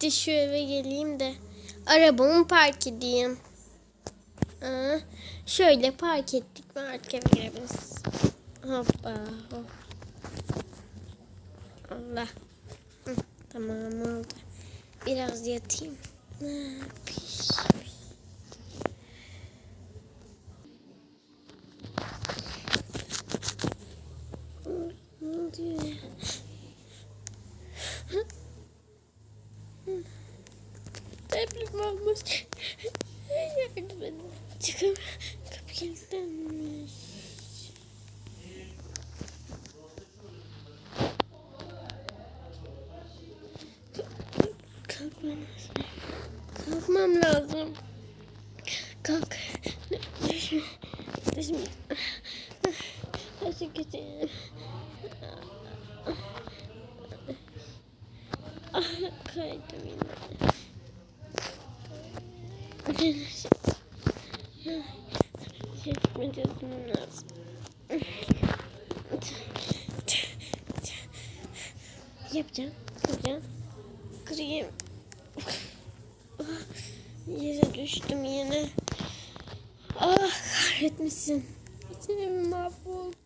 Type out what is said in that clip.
de şu eve geleyim de arabamı park edeyim. Aa, şöyle park ettik mi artık eve girebiliriz. Hoppa hop. Allah. Hı, tamam oldu. Biraz yatayım. Ah, piş, Deprem olmuş. Yardım edin. Çıkın. Kapı kilitlenmiş. Kalkmam lazım. Kalkmam lazım. Kalk. Düşme. Düşme. Nasıl gideyim? Ah, kaydım yine. Şefime çözmem lazım. Yapacağım. Yapacağım. Kırayım. Yere düştüm yine. Ah kahretmesin. Bütün evim mahvoldu.